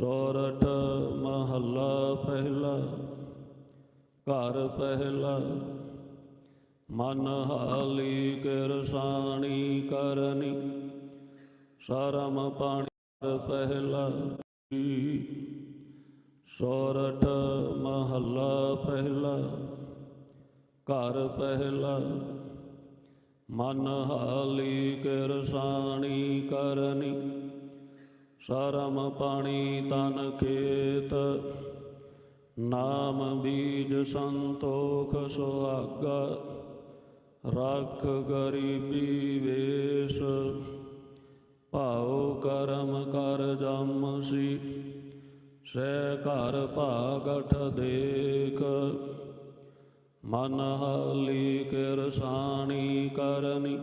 ਸੋਰਠ ਮਹੱਲਾ ਪਹਿਲਾ, ਘਰ ਪਹਿਲਾ। ਮਨ ਹਾਲੀ ਕਿਰਸਾਣੀ ਕਰਨੀ, ਸਰਮ ਪਾਣੀ ਘਰ ਪਹਿਲਾ। ਸੋਰਠ ਮਹੱਲਾ ਪਹਿਲਾ, ਘਰ ਪਹਿਲਾ। ਮਨ ਹਾਲੀ ਕਿਰਸਾਣੀ ਕਰਨੀ ਸਰਮ ਪਾਣੀ ਤਨ ਖੇਤ, ਨਾਮ ਬੀਜ ਸੰਤੋਖ ਸੁਹਾਗਾ, ਰੱਖ ਗਰੀਬੀ ਵੇਸ, ਭਾਉ ਕਰਮ ਕਰ ਜਮ ਸੀ ਸਹਿ ਘਰ ਭਾਗਠ ਦੇਖ, ਮਨ ਹਾਲੀ ਕਿਰਸਾਣੀ ਕਰਨੀ,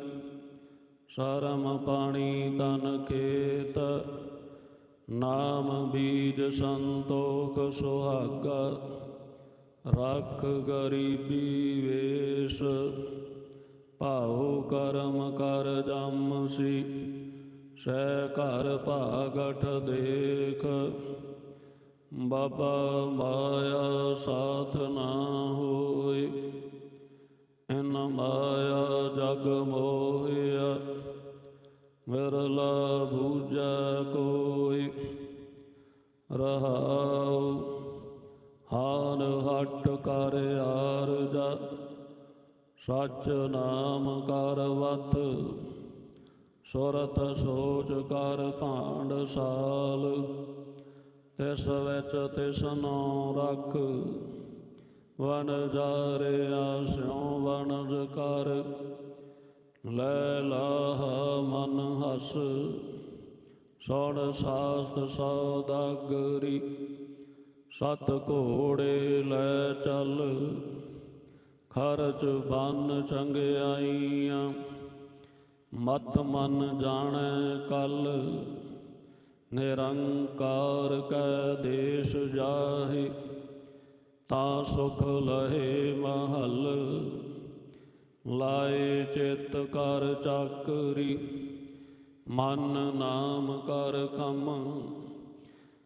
ਸਰਮ ਪਾਣੀ ਤਨ ਖੇਤ ਨਾਮ ਬੀਜ ਸੰਤੋਖ ਸੁਹਾਗਾ, ਰੱਖ ਗਰੀਬੀ ਵੇਸ, ਭਾਉ ਕਰਮ ਕਰ ਜਮ ਸੀ, ਸਹਿ ਘਰ ਭਾਗਠ ਦੇਖ। ਬਾਬਾ ਮਾਇਆ ਸਾਥ ਨਾ ਹੋਏ, ਇਨ ਮਾਇਆ ਜਗ ਮੋਹਿਆ, ਵਿਰਲਾ ਬੂਝੈ ਕੋਈ ਹਾਨ ਹਟ ਕਰ ਆਰਜਾ। ਸਚ ਨਾਮ ਕਰ ਵਤ, ਸੁਰਤ ਸੋਚ ਕਰ ਭਾਂਡ ਸਾਲ। ਤਿਸ ਵਿੱਚ ਤਿਸਨੋ ਰਖ ਵਨ ਜਾਰਿਆ ਸਿਉ ਵਣਜ ਕਰ। ਲੈ ਲਾਹ ਮਨ ਹਸ, ਸੁਣ ਸਾਸਤ ਸੌਦਾਗਰੀ ਸਤ ਘੋੜੇ ਲੈ ਚੱਲ, ਖਰਚ ਬੰਨ ਚੰਗਿਆਈਆਂ। ਮਤ ਮਨ ਜਾਣੈ ਕਲ, ਨਿਰੰਕਾਰ ਕੈ ਦੇਸ਼ ਜਾਹੇ। ਤਾਂ ਸੁਖ ਲਹੇ ਮਹਲ, ਲਾਏ ਚਿਤ ਕਰ ਚਾਕਰੀ। ਮਨ ਨਾਮ ਕਰ ਕੰਮ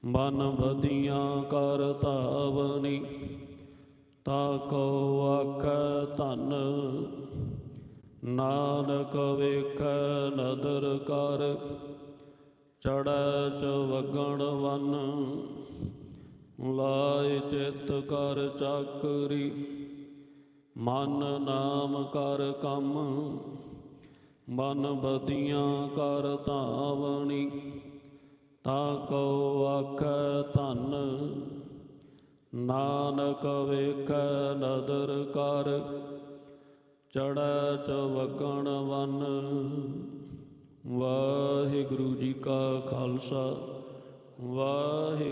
ਮਨ ਬਦੀਆਂ ਕਰ ਧਾਵਨੀ, ਤਾ ਕੋ ਆਖ ਧਨ। ਨਾਨਕ ਵੇਖੈ ਨਦਰ ਕਰ ਚੜੈ ਚ ਵਗਣ ਵਨ। ਲਾਇ ਚਿਤ ਕਰ ਚਾਕਰੀ, ਮਨ ਨਾਮ ਕਰ ਕੰਮ। ਮਨ ਬਦੀਆਂ ਕਰ ਧਾਵਣੀ ਤਾ ਕੋ ਆਖੈ ਧਨ, ਨਾਨਕ ਵੇਖੈ ਨਦਰ ਕਰ ਚੜੈ ਚ ਵਗਣ ਵਨ। ਵਾਹਿਗੁਰੂ ਜੀ ਕਾ ਖਾਲਸਾ, ਵਾਹਿ